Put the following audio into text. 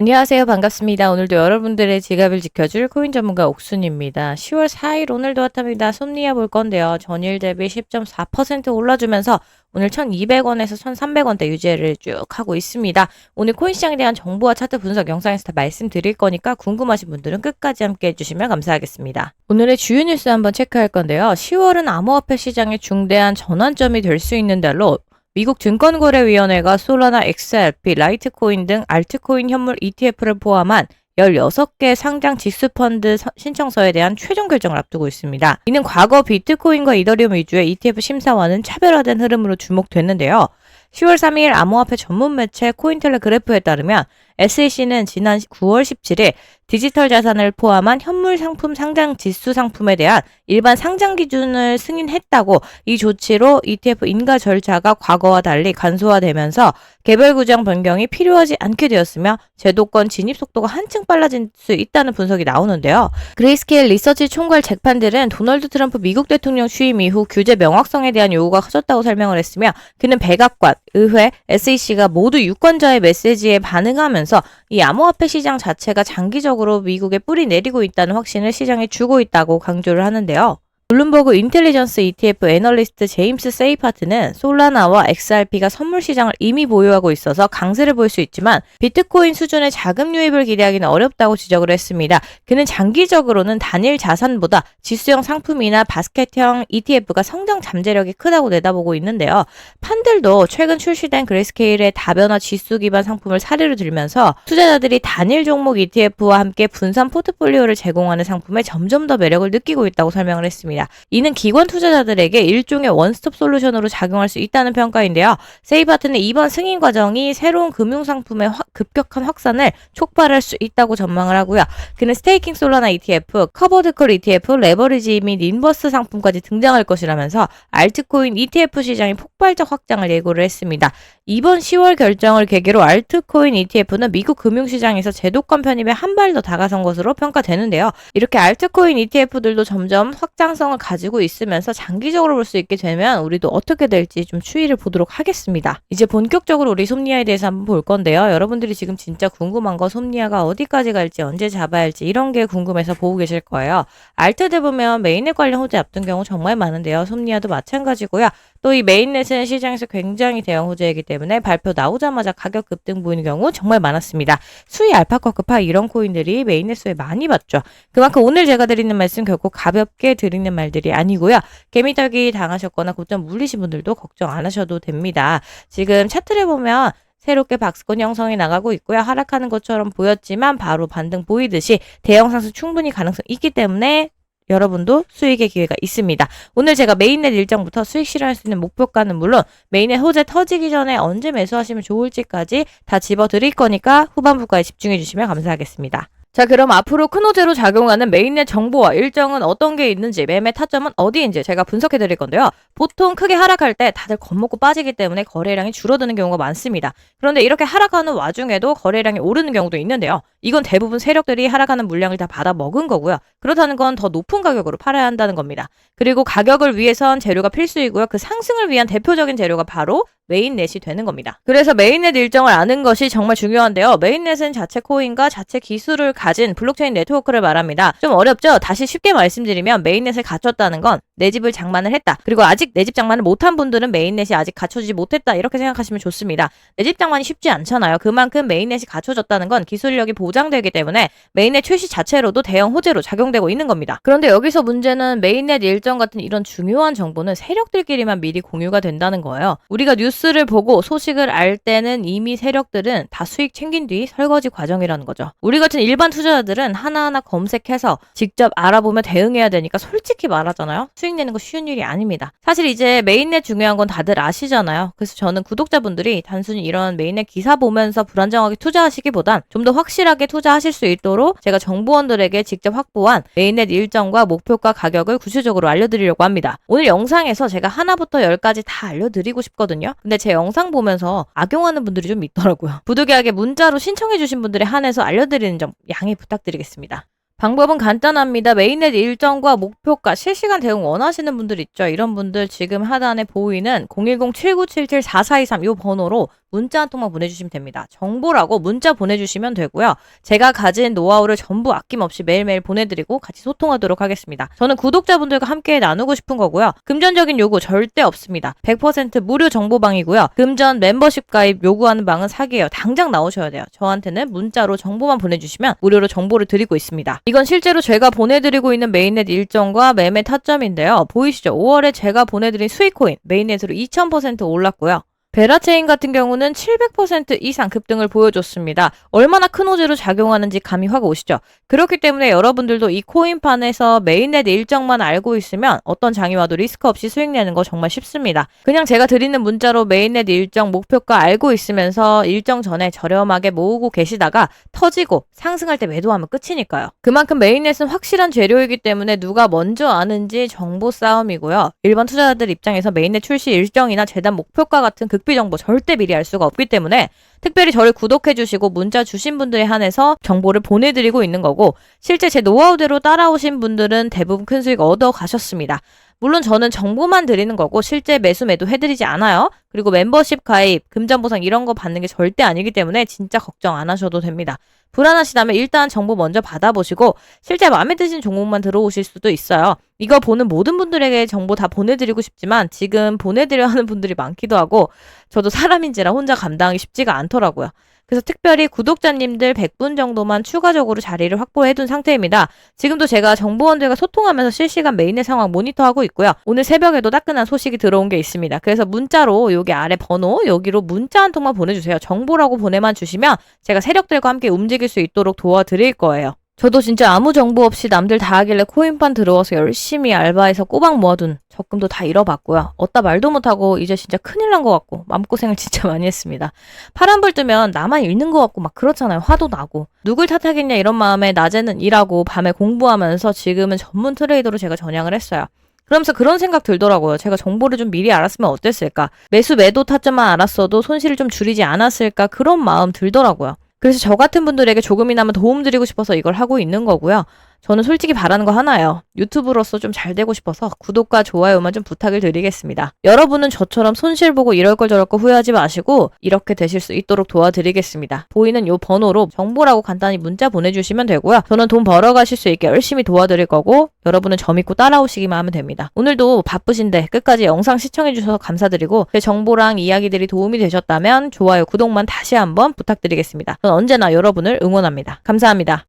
안녕하세요. 반갑습니다. 오늘도 여러분들의 지갑을 지켜줄 코인 전문가 옥순입니다. 10월 4일 오늘도 핫합니다. 솜니아 볼 건데요. 전일 대비 10.4% 올라주면서 오늘 1200원에서 1300원대 유지를 쭉 하고 있습니다. 오늘 코인 시장에 대한 정보와 차트 분석 영상에서 다 말씀드릴 거니까 궁금하신 분들은 끝까지 함께 해주시면 감사하겠습니다. 오늘의 주요 뉴스 한번 체크할 건데요. 10월은 암호화폐 시장의 중대한 전환점이 될 수 있는 달로 미국 증권거래위원회가 솔라나 XRP, 라이트코인 등 알트코인 현물 ETF를 포함한 16개 상장 지수펀드 서- 신청서에 대한 최종 결정을 앞두고 있습니다. 이는 과거 비트코인과 이더리움 위주의 ETF 심사와는 차별화된 흐름으로 주목됐는데요. 10월 3일 암호화폐 전문 매체 코인텔레그래프에 따르면 SEC는 지난 9월 17일 디지털 자산을 포함한 현물 상품 상장 지수 상품에 대한 일반 상장 기준을 승인했다고 이 조치로 ETF 인가 절차가 과거와 달리 간소화되면서 개별 구정 변경이 필요하지 않게 되었으며 제도권 진입 속도가 한층 빨라질 수 있다는 분석이 나오는데요. 그레이스케일 리서치 총괄 재판들은 도널드 트럼프 미국 대통령 취임 이후 규제 명확성에 대한 요구가 커졌다고 설명을 했으며 그는 백악관, 의회, SEC가 모두 유권자의 메시지에 반응하면서 이 암호화폐 시장 자체가 장기적으로 미국에 뿌리 내리고 있다는 확신을 시장에 주고 있다고 강조를 하는데요. 블룸버그 인텔리전스 ETF 애널리스트 제임스 세이파트는 솔라나와 XRP가 선물 시장을 이미 보유하고 있어서 강세를 보일 수 있지만 비트코인 수준의 자금 유입을 기대하기는 어렵다고 지적을 했습니다. 그는 장기적으로는 단일 자산보다 지수형 상품이나 바스켓형 ETF가 성장 잠재력이 크다고 내다보고 있는데요. 판들도 최근 출시된 그레이스케일의 다변화 지수 기반 상품을 사례로 들면서 투자자들이 단일 종목 ETF와 함께 분산 포트폴리오를 제공하는 상품에 점점 더 매력을 느끼고 있다고 설명을 했습니다. 이는 기관 투자자들에게 일종의 원스톱 솔루션으로 작용할 수 있다는 평가인데요. 세이바트는 이번 승인 과정이 새로운 금융 상품의 확- 급격한 확산을 촉발할 수 있다고 전망을 하고요. 그는 스테이킹 솔라나 ETF, 커버드콜 ETF, 레버리지 및 인버스 상품까지 등장할 것이라면서 알트코인 ETF 시장의 폭발적 확장을 예고를 했습니다. 이번 10월 결정을 계기로 알트코인 ETF는 미국 금융시장에서 제도권 편입에 한 발 더 다가선 것으로 평가되는데요. 이렇게 알트코인 ETF들도 점점 확장성 을 가지고 있으면서 장기적으로 볼 수 있게 되면 우리도 어떻게 될지 좀 추이를 보도록 하겠습니다. 이제 본격적으로 우리 솜니아에 대해서 한번 볼 건데요. 여러분들이 지금 진짜 궁금한 거 솜니아가 어디까지 갈지 언제 잡아야 할지 이런 게 궁금해서 보고 계실 거예요. 알트들 보면 메인넷 관련 호재 앞둔 경우 정말 많은데요. 솜니아도 마찬가지고요. 또 이 메인넷은 시장에서 굉장히 대형 호재이기 때문에 발표 나오자마자 가격 급등 보이는 경우 정말 많았습니다. 수위 알파커크파 이런 코인들이 메인넷 수에 많이 봤죠. 그만큼 오늘 제가 드리는 말씀 결코 가볍게 드리는 말들이 아니고요. 개미떡이 당하셨거나 곧장 물리신 분들도 걱정 안 하셔도 됩니다. 지금 차트를 보면 새롭게 박스권 형성이 나가고 있고요. 하락하는 것처럼 보였지만 바로 반등 보이듯이 대형 상승 충분히 가능성 있기 때문에 여러분도 수익의 기회가 있습니다. 오늘 제가 메인넷 일정부터 수익 실현할 수 있는 목표가는 물론 메인넷 호재 터지기 전에 언제 매수하시면 좋을지까지 다 집어드릴 거니까 후반부까지 집중해 주시면 감사하겠습니다. 자, 그럼 앞으로 큰 호재로 작용하는 메인넷 정보와 일정은 어떤 게 있는지, 매매 타점은 어디인지 제가 분석해 드릴 건데요. 보통 크게 하락할 때 다들 겁먹고 빠지기 때문에 거래량이 줄어드는 경우가 많습니다. 그런데 이렇게 하락하는 와중에도 거래량이 오르는 경우도 있는데요. 이건 대부분 세력들이 하락하는 물량을 다 받아 먹은 거고요. 그렇다는 건 더 높은 가격으로 팔아야 한다는 겁니다. 그리고 가격을 위해선 재료가 필수이고요. 그 상승을 위한 대표적인 재료가 바로 메인넷이 되는 겁니다. 그래서 메인넷 일정을 아는 것이 정말 중요한데요. 메인넷은 자체 코인과 자체 기술을 가진 블록체인 네트워크를 말합니다. 좀 어렵죠? 다시 쉽게 말씀드리면 메인넷을 갖췄다는 건 내 집을 장만을 했다. 그리고 아직 내 집 장만을 못한 분들은 메인넷이 아직 갖춰지지 못했다. 이렇게 생각하시면 좋습니다. 내 집 장만이 쉽지 않잖아요. 그만큼 메인넷이 갖춰졌다는 건 기술력이 보장되기 때문에 메인넷 출시 자체로도 대형 호재로 작용되고 있는 겁니다. 그런데 여기서 문제는 메인넷 일정 같은 이런 중요한 정보는 세력들끼리만 미리 공유가 된다는 거예요. 우리가 뉴스를 보고 소식을 알 때는 이미 세력들은 다 수익 챙긴 뒤 설거지 과정이라는 거죠. 우리 같은 일반 투자자들은 하나하나 검색해서 직접 알아보며 대응해야 되니까 솔직히 말하잖아요. 수익 내는 거 쉬운 일이 아닙니다. 사실 이제 메인넷 중요한 건 다들 아시잖아요. 그래서 저는 구독자분들이 단순히 이런 메인넷 기사 보면서 불안정하게 투자하시기보단 좀 더 확실하게 투자하실 수 있도록 제가 정보원들에게 직접 확보한 메인넷 일정과 목표가 가격을 구체적으로 알려드리려고 합니다. 오늘 영상에서 제가 하나부터 열까지 다 알려드리고 싶거든요. 근데 제 영상 보면서 악용하는 분들이 좀 있더라고요. 부득이하게 문자로 신청해주신 분들에 한해서 알려드리는 점 양해 부탁드리겠습니다. 방법은 간단합니다. 메인넷 일정과 목표가 실시간 대응 원하시는 분들 있죠. 이런 분들 지금 하단에 보이는 010-7977-4423 이 번호로 문자 한 통만 보내주시면 됩니다. 정보라고 문자 보내주시면 되고요. 제가 가진 노하우를 전부 아낌없이 매일매일 보내드리고 같이 소통하도록 하겠습니다. 저는 구독자분들과 함께 나누고 싶은 거고요. 금전적인 요구 절대 없습니다. 100% 무료 정보방이고요. 금전 멤버십 가입 요구하는 방은 사기예요. 당장 나오셔야 돼요. 저한테는 문자로 정보만 보내주시면 무료로 정보를 드리고 있습니다. 이건 실제로 제가 보내드리고 있는 메인넷 일정과 매매 타점인데요. 보이시죠? 5월에 제가 보내드린 수익코인 메인넷으로 2000% 올랐고요. 베라체인 같은 경우는 700% 이상 급등을 보여줬습니다. 얼마나 큰 호재로 작용하는지 감이 확 오시죠? 그렇기 때문에 여러분들도 이 코인판에서 메인넷 일정만 알고 있으면 어떤 장이 와도 리스크 없이 수익 내는 거 정말 쉽습니다. 그냥 제가 드리는 문자로 메인넷 일정 목표가 알고 있으면서 일정 전에 저렴하게 모으고 계시다가 터지고 상승할 때 매도하면 끝이니까요. 그만큼 메인넷은 확실한 재료이기 때문에 누가 먼저 아는지 정보 싸움이고요. 일반 투자자들 입장에서 메인넷 출시 일정이나 재단 목표가 같은 극비 정보 절대 미리 알 수가 없기 때문에 특별히 저를 구독해 주시고 문자 주신 분들에 한해서 정보를 보내드리고 있는 거고 실제 제 노하우대로 따라오신 분들은 대부분 큰 수익 얻어 가셨습니다. 물론 저는 정보만 드리는 거고 실제 매수 매도 해드리지 않아요. 그리고 멤버십 가입, 금전 보상 이런 거 받는 게 절대 아니기 때문에 진짜 걱정 안 하셔도 됩니다. 불안하시다면 일단 정보 먼저 받아보시고 실제 마음에 드신 종목만 들어오실 수도 있어요. 이거 보는 모든 분들에게 정보 다 보내드리고 싶지만 지금 보내드려 하는 분들이 많기도 하고 저도 사람인지라 혼자 감당하기 쉽지가 않 더라고요. 그래서 특별히 구독자님들 100분 정도만 추가적으로 자리를 확보해둔 상태입니다. 지금도 제가 정보원들과 소통하면서 실시간 메인의 상황 모니터하고 있고요. 오늘 새벽에도 따끈한 소식이 들어온 게 있습니다. 그래서 문자로 여기 아래 번호 여기로 문자 한 통만 보내주세요. 정보라고 보내만 주시면 제가 세력들과 함께 움직일 수 있도록 도와드릴 거예요. 저도 진짜 아무 정보 없이 남들 다 하길래 코인판 들어와서 열심히 알바해서 꼬박 모아둔 적금도 다 잃어봤고요. 얻다 말도 못하고 이제 진짜 큰일 난 것 같고 마음고생을 진짜 많이 했습니다. 파란불 뜨면 나만 잃는 것 같고 막 그렇잖아요. 화도 나고. 누굴 탓하겠냐 이런 마음에 낮에는 일하고 밤에 공부하면서 지금은 전문 트레이더로 제가 전향을 했어요. 그러면서 그런 생각 들더라고요. 제가 정보를 좀 미리 알았으면 어땠을까? 매수 매도 타점만 알았어도 손실을 좀 줄이지 않았을까? 그런 마음 들더라고요. 그래서 저 같은 분들에게 조금이나마 도움 드리고 싶어서 이걸 하고 있는 거고요. 저는 솔직히 바라는 거 하나예요. 유튜브로서 좀 잘 되고 싶어서 구독과 좋아요만 좀 부탁을 드리겠습니다. 여러분은 저처럼 손실 보고 이럴 걸 저럴 걸 후회하지 마시고 이렇게 되실 수 있도록 도와드리겠습니다. 보이는 요 번호로 정보라고 간단히 문자 보내주시면 되고요. 저는 돈 벌어가실 수 있게 열심히 도와드릴 거고 여러분은 저 믿고 따라오시기만 하면 됩니다. 오늘도 바쁘신데 끝까지 영상 시청해주셔서 감사드리고 제 정보랑 이야기들이 도움이 되셨다면 좋아요, 구독만 다시 한번 부탁드리겠습니다. 전 언제나 여러분을 응원합니다. 감사합니다.